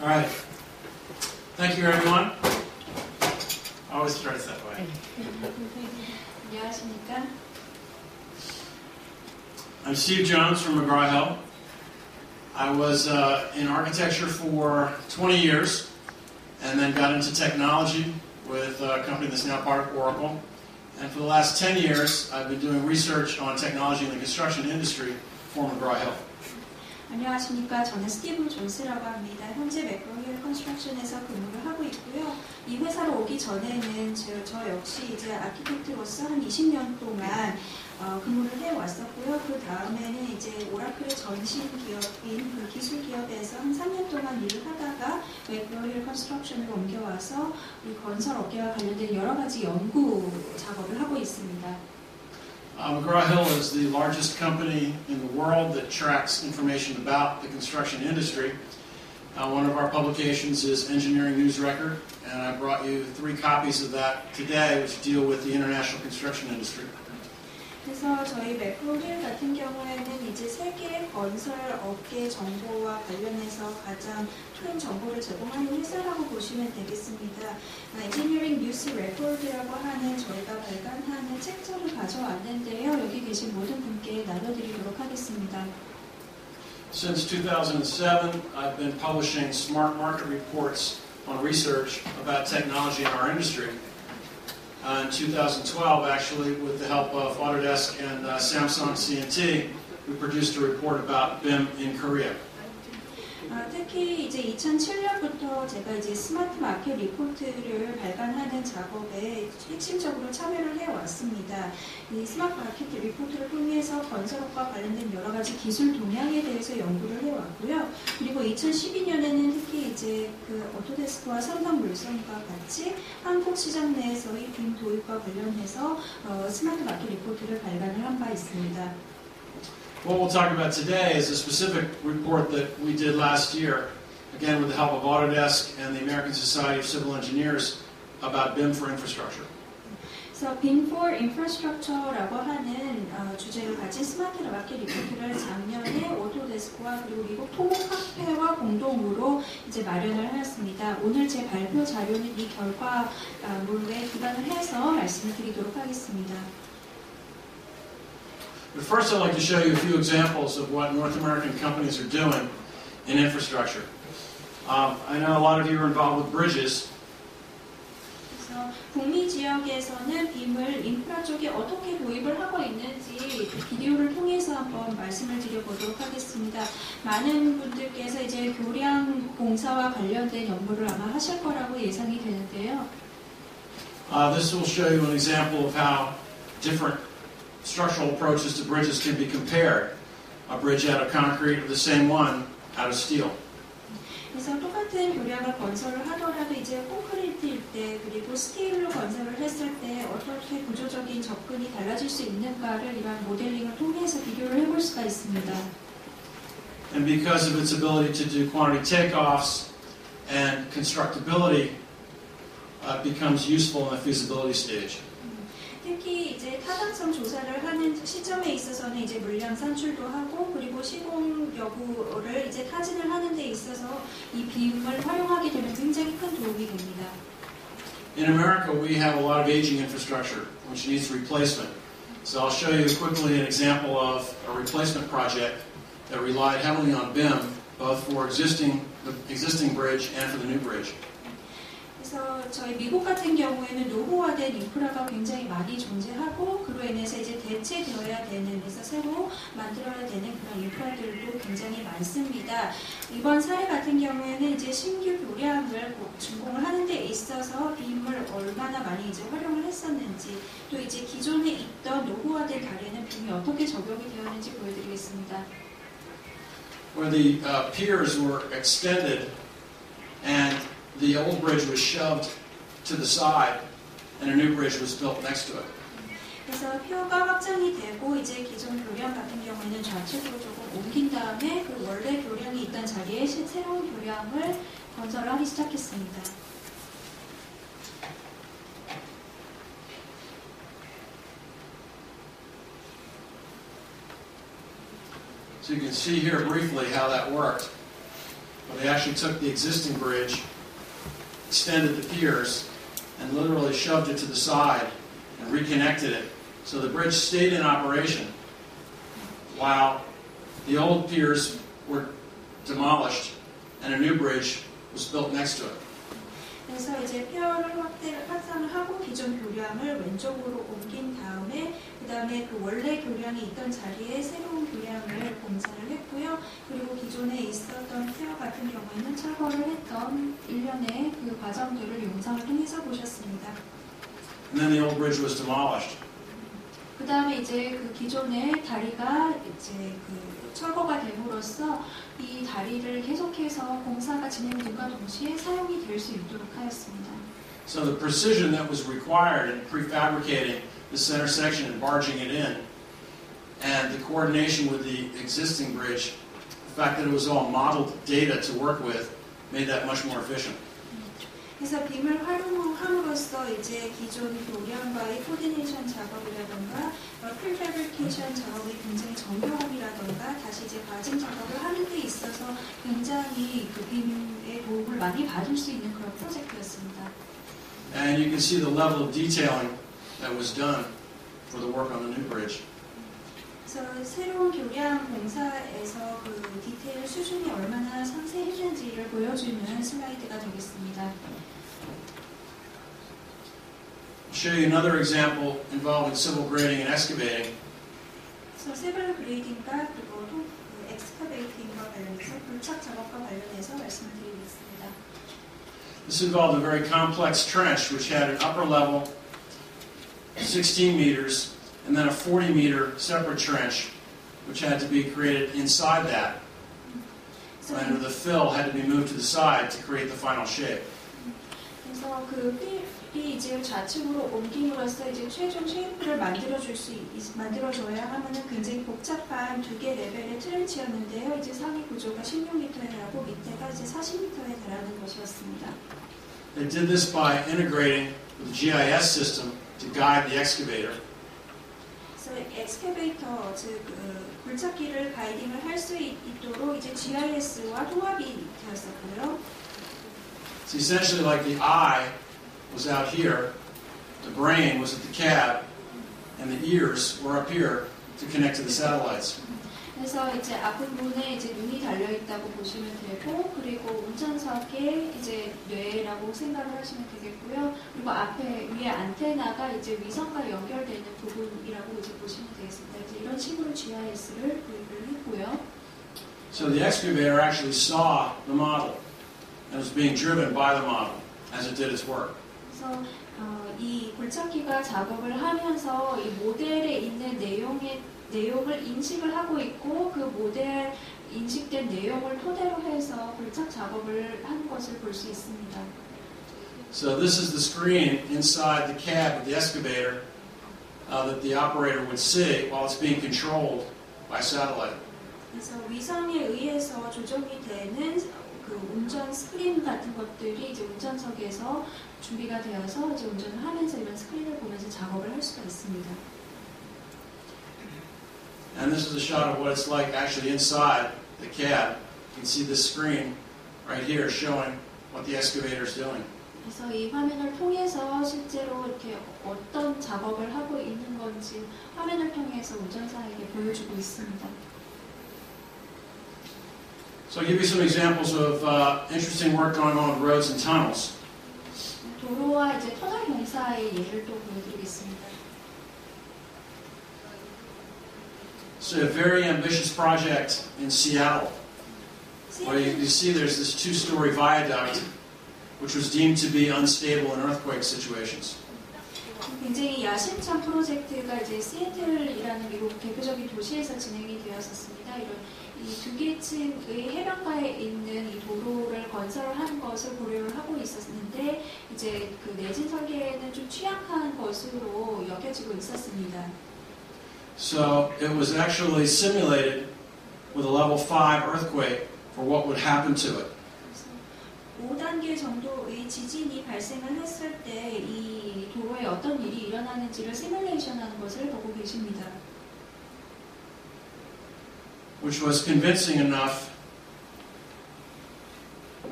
All right. Thank you, everyone. Always starts that way. I'm Steve Jones from McGraw Hill. I was uh, in architecture for 20 years and then got into technology with a company that's now part of Oracle. And for the last 10 years, I've been doing research on technology in the construction industry for McGraw Hill. 안녕하십니까? 저는 스티브 존스라고 합니다. 현재 맥로힐 컨스트럭션에서 근무를 하고 있고요. 이 회사로 오기 전에는 저, 저 역시 이제 아키텍트로서 한 20년 동안 어, 근무를 해왔었고요. 그 다음에는 이제 오라클의 전신 기업인 그 기술 기업에서 한 3년 동안 일을 하다가 맥로힐 컨스트럭션으로 옮겨와서 이 건설 업계와 관련된 여러 가지 연구 작업을 하고 있습니다. Uh, McGraw-Hill is the largest company in the world that tracks information about the construction industry. Uh, one of our publications is Engineering News Record, and I brought you three copies of that today, which deal with the international construction industry. 그래서 저희 맥로힐 같은 경우에는 이제 세계 건설 업계 정보와 관련해서 가장 큰 정보를 제공하는 회사라고 보시면 되겠습니다. 엔지니어링 뉴스 레코드라고 하는 저희가 발간하는 책자를 가져왔는데요. 여기 계신 모든 분께 나눠드리도록 하겠습니다. Since 2007, I've been publishing smart market reports on research about technology in our industry. Uh, in 2012, actually, with the help of Autodesk and uh, Samsung CNT, we produced a report about BIM in Korea. 아, 특히 이제 2007년부터 제가 이제 스마트 마켓 리포트를 발간하는 작업에 핵심적으로 참여를 해왔습니다. 이 스마트 마켓 리포트를 통해서 건설업과 관련된 여러 가지 기술 동향에 대해서 연구를 해왔고요. 그리고 2012년에는 특히 이제 그 오토데스크와 삼성물산과 같이 한국 시장 내에서의 빔 도입과 관련해서 어, 스마트 마켓 리포트를 발간을 한 바 있습니다. What we'll talk about today is a specific report that we did last year, again with the help of Autodesk and the American Society of Civil Engineers, about BIM for infrastructure. 그래서 BIM for Infrastructure라고 하는 어, 주제를 가진 스마트 마켓 리포트를 작년에 오토데스크와 그리고 미국 토목학회와 공동으로 이제 마련을 하였습니다. 오늘 제 발표 자료는 이 결과물에 기반을 해서 말씀을 드리도록 하겠습니다. But first, I'd like to show you a few examples of what North American companies are doing in infrastructure. Um, I know a lot of you are involved with bridges, 그래서 북미 지역에서는 빔을 인프라 쪽에 어떻게 도입을 하고 있는지 그 비디오를 통해서 한번 말씀을 드려보도록 하겠습니다. 많은 분들께서 이제 교량 공사와 관련된 연구를 아마 하실 거라고 예상이 되는데요. Uh, this will show you an example of how different structural approaches to bridges can be compared. A bridge out of concrete or the same one out of steel. 그래서 똑같은 교량을 건설을 하더라도 이제 콘크리트일 때 그리고 스티일로 건설을 했을 때 어떻게 구조적인 접근이 달라질 수 있는가를 이런 모델링을 통해서 비교를 해볼 수가 있습니다. And because of its ability to do quantity takeoffs and constructability, uh, becomes useful in the feasibility stage. 특히 이제 타당성 조사를 하는 시점에 있어서는 이제 물량 산출도 하고 그리고 시공 여부를 이제 타진을 하는 데 있어서 이 비움을 활용하게 되면 굉장히 큰 도움이 됩니다. In America, we have a lot of aging infrastructure which needs replacement. So I'll show you quickly an example of a replacement project that relied heavily on BIM, both for existing the existing bridge and for the new bridge. 그래서 저희 미국 같은 경우에는 노후화된 인프라가 굉장히 많이 존재하고 그로 인해서 이제 대체되어야 되는 그래서 새로 만들어야 되는 그런 인프라들도 굉장히 많습니다. 이번 사례 같은 경우에는 이제 신규 교량을 준공을 하는 데 있어서 빔을 얼마나 많이 이제 활용을 했었는지 또 이제 기존에 있던 노후화된 다리에는 빔이 어떻게 적용이 되었는지 보여드리겠습니다. Where the uh, piers were extended and the old bridge was shoved to the side and a new bridge was built next to it. 그래서 표가 확장이 되고 이제 기존 교량 같은 경우에는 좌측으로 조금 옮긴 다음에 그 원래 교량이 있던 자리에 시- 새로운 교량을 건설을 하기 시작했습니다. So you can see here briefly how that worked. but they actually took the existing bridge, extended the piers, and literally shoved it to the side and reconnected it. So the bridge stayed in operation while the old piers were demolished and a new bridge was built next to it. 그래서 이제 폐허를 확대, 확산을 하고 기존 교량을 왼쪽으로 옮긴 다음에 그 다음에 그 원래 교량이 있던 자리에 새로운 교량을 공사를 했고요. 그리고 기존에 있었던 폐허 같은 경우에는 철거를 했던 일련의 그 과정들을 영상을 통해서 보셨습니다. And then the old bridge was demolished. 그 다음에 이제 그 기존의 다리가 이제 그 철거가 됨으로써 이 다리를 계속해서 공사가 진행됨과 동시에 사용이 될 수 있도록 하였습니다. So the precision that was required in prefabricating the center section and barging it in, and the coordination with the existing bridge, the fact that it was all modeled data to work with, made that much more efficient. 그래서 빔을 활용함으로써 이제 기존 교량과의 코디네이션 작업이라던가 프리패브리케이션 작업의 굉장히 정교함이라던가 다시 이제 과징 작업을 하는 데 있어서 굉장히 그 빔의 도움을 많이 받을 수 있는 그런 프로젝트였습니다. And you can see the level of detailing that was done for the work on the new bridge. 그래서 새로운 교량 공사에서 그 디테일 수준이 얼마나 상세했는지를 보여주는 슬라이드가 되겠습니다. I'll show you another example involving civil grading and excavating. 그래서 세블 그레이딩과 그리고 또 그 엑스카베이팅과 관련해서 불착 작업과 관련해서 말씀을 드리겠습니다. This involved a very complex trench which had an upper level, 16 meters, and then a 40 meter separate trench which had to be created inside that. 그래서, And the fill had to be moved to the side to create the final shape. 그래서 그 필이 이제 좌측으로 옮김으로써 이제 최종 쉐이프를 만들어줄 수 있, 만들어줘야 하면은 굉장히 복잡한 두 개 레벨의 트렌치였는데요. 이제 상위 구조가 16m에 달하고 밑에가 이제 40m에 달하는 것이었습니다. They did this by integrating with the GIS system to guide the excavator. 그래서 엑스케베이터 즉그 굴착기를 가이딩을 할 수 있도록 이제 GIS와 통합이 되었었고요. It's essentially like the eye was out here, the brain was at the cab, and the ears were up here to connect to the satellites. 그래서 이제 앞부분에 이제 눈이 달려 있다고 보시면 되고 그리고 운전석에 이제 뇌라고 생각을 하시면 되겠고요. 그리고 앞에 위에 안테나가 이제 위성과 연결되는 부분이라고 이제 보시면 되겠습니다. 이제 이런 식으로 GIS를 구입을 했고요. So the excavator actually saw the model and was being driven by the model as it did its work. 그래서 어, 이 골짜기가 작업을 하면서 이 모델에 있는 내용의 내용을 인식을 하고 있고 그 모델 인식된 내용을 토대로 해서 골착 작업을 한 것을 볼 수 있습니다. So this is the screen inside the cab of the excavator uh, that the operator would see while it's being controlled by satellite. 그래서 위성에 의해서 조정이 되는 그 운전 스크린 같은 것들이 이제 운전석에서 준비가 되어서 이제 운전을 하면서 이런 스크린을 보면서 작업을 할 수가 있습니다. And this is a shot of what it's like actually inside the cab. You can see this screen right here showing what the excavator is doing. 그래서 이 화면을 통해서 실제로 이렇게 어떤 작업을 하고 있는 건지 화면을 통해서 운전사에게 보여주고 있습니다. So I'll give you some examples of uh, interesting work going on with roads and tunnels. 도로와 이제 터널 공사의 예를 또 보여드리겠습니다. So a very ambitious project in Seattle, where you, you see there's this two-story viaduct, which was deemed to be unstable in earthquake situations. 굉장히 야심찬 프로젝트가 이제 시애틀이라는 미국 대표적인 도시에서 진행이 되었었습니다. 이런 이두 개층의 해변가에 있는 이 도로를 건설한 것을 고려를 하고 있었는데 이제 그 내진 설계에는 좀 취약한 것으로 여겨지고 있었습니다. So it was actually simulated with a level 5 earthquake for what would happen to it. 그래서 5단계 정도의 지진이 발생을 했을 때 이 도로에 어떤 일이 일어나는지를 시뮬레이션하는 것을 보고 계십니다. which was convincing enough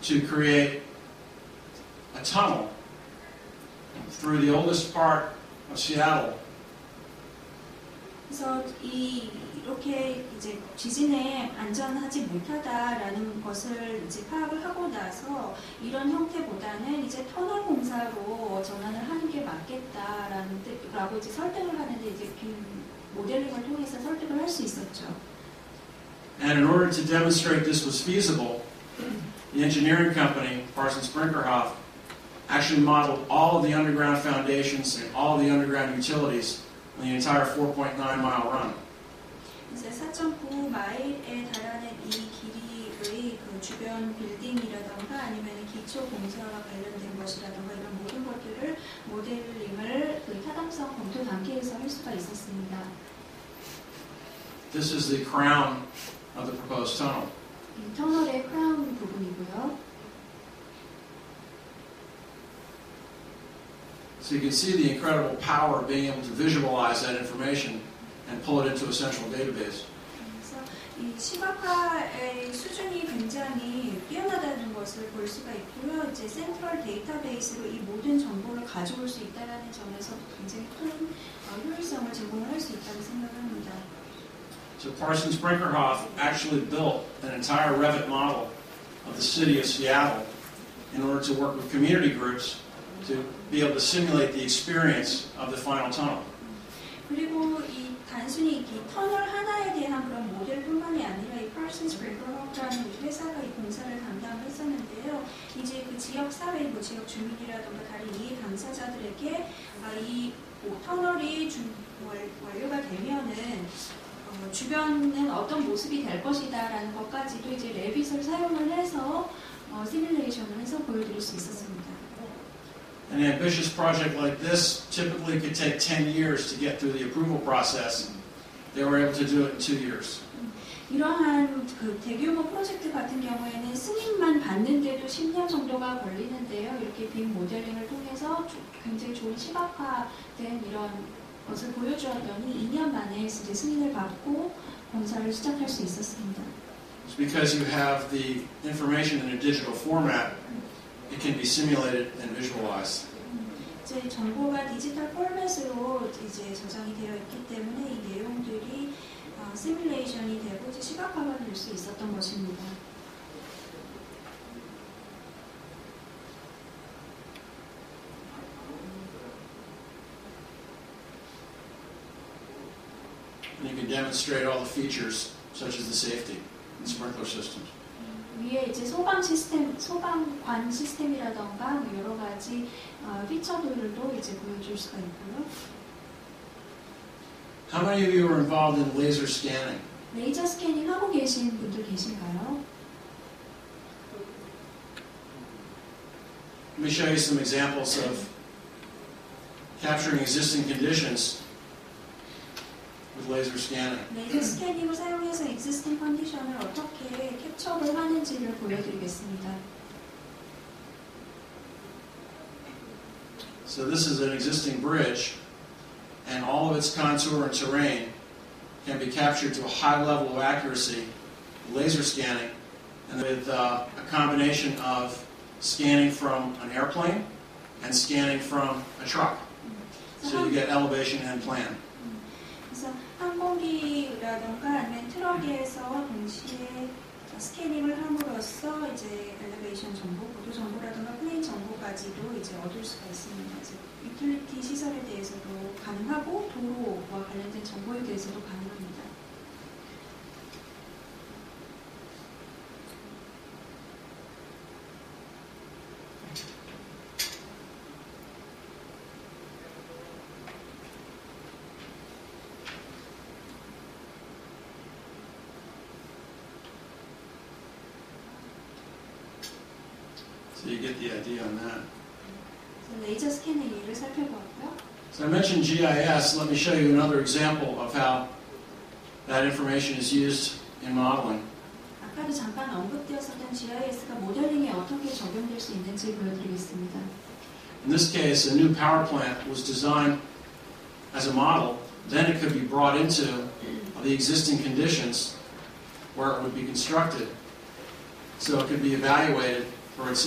to create a tunnel through the oldest part of Seattle 그래서 이 이렇게 이제 지진에 안전하지 못하다라는 것을 이제 파악을 하고 나서 이런 형태보다는 이제 터널 공사로 전환을 하는 게 맞겠다라는 뜻라고 이제 설득을 하는데 이제 빔 모델링을 통해서 설득을 할 수 있었죠. And in order to demonstrate this was feasible, the engineering company, Parsons Brinkerhoff, actually modeled all of the underground foundations and all of the underground utilities on the entire 4.9 mile run. 이제 4.9 마일에 달하는 이 길이의 그 주변 빌딩이라던가 아니면 기초 공사와 관련된 것이라던가 이런 모든 것들을 모델링을 그 타당성 검토 단계에서 할 수가 있었습니다. This is the crown of the proposed tunnel. 이 터널의 크라운 부분이고요. So you can see the incredible power of being able to visualize that information and pull it into a central database. 그래서 이 시각화의 수준이 굉장히 뛰어나다는 것을 볼 수가 있고요. 이제 센트럴 데이터베이스로 이 모든 정보를 가져올 수 있다는 점에서 굉장히 큰 어, 효율성을 제공을 할 수 있다고 생각합니다. So Parsons Brinkerhoff actually built an entire Revit model of the city of Seattle in order to work with community groups to be able to simulate the experience of the final tunnel. 그리고 이 단순히 이 터널 하나에 대한 그런 모델뿐만이 아니라 이 파슨스 브레이커라는 이 회사가 이 공사를 담당을 했었는데요. 이제 그 지역 사회, 뭐 지역 주민이라든가 다른 이해 당사자들에게 아, 이 뭐, 터널이 완료가 되면은 어, 주변은 어떤 모습이 될 것이다라는 것까지도 이제 레빗을 사용을 해서 어, 시뮬레이션을 해서 보여드릴 수 있었습니다. An ambitious project like this typically could take 10 years to get through the approval process. They were able to do it in two years. 이러한 그 대규모 프로젝트 같은 경우에는 승인만 받는데도 10년 정도가 걸리는데요. 이렇게 빔 모델링을 통해서 조- 굉장히 좋은 시각화된 이런 것을 보여주었더니 2년 만에 이제 승인을 받고 공사를 시작할 수 있었습니다. It's because you have the information in a digital format, it can be simulated and visualized. 이제 정보가 디지털 포맷으로 이제 저장이 되어 있기 때문에 이 내용들이 어, 시뮬레이션이 되고 이제 시각화가 될 수 있었던 것입니다. And you can demonstrate all the features, such as the safety and sprinkler systems. 위에 이제 소방 시스템, 소방관 시스템이라던가 뭐 여러 가지 어, 피처들도 이제 보여줄 수가 있고요. How many of you are involved in laser scanning? 레이저 스캐닝 하고 계신 분들 계신가요? Let me show you some examples of capturing existing conditions with laser scanning. 레이저 스캐닝을 사용해서 existing 컨디션을 어떻게 캡처를 하는지를 보여드리겠습니다. So this is an existing bridge, and all of its contour and terrain can be captured to a high level of accuracy, laser scanning, and with uh, a combination of scanning from an airplane and scanning from a truck. So you get elevation and plan. 항공기라던가 아니면 트럭에서 동시에 스캐닝을 함으로써 이제 엘리베이션 정보, 고도 정보라던가 플레인 정보까지도 이제 얻을 수가 있습니다. 이제 유틸리티 시설에 대해서도 가능하고 도로와 관련된 정보에 대해서도 가능합니다. the idea on that. 그래서 레이저 스캐닝 예를 살펴보았고요. So I mentioned GIS. Let me show you another example of how that information is used in modeling. 아까도 잠깐 언급되었었던 GIS가 모델링에 어떻게 적용될 수 있는지 보여드리겠습니다. In this case, a new power plant was designed as a model. Then it could be brought into the existing conditions where it would be constructed. So it could be evaluated for its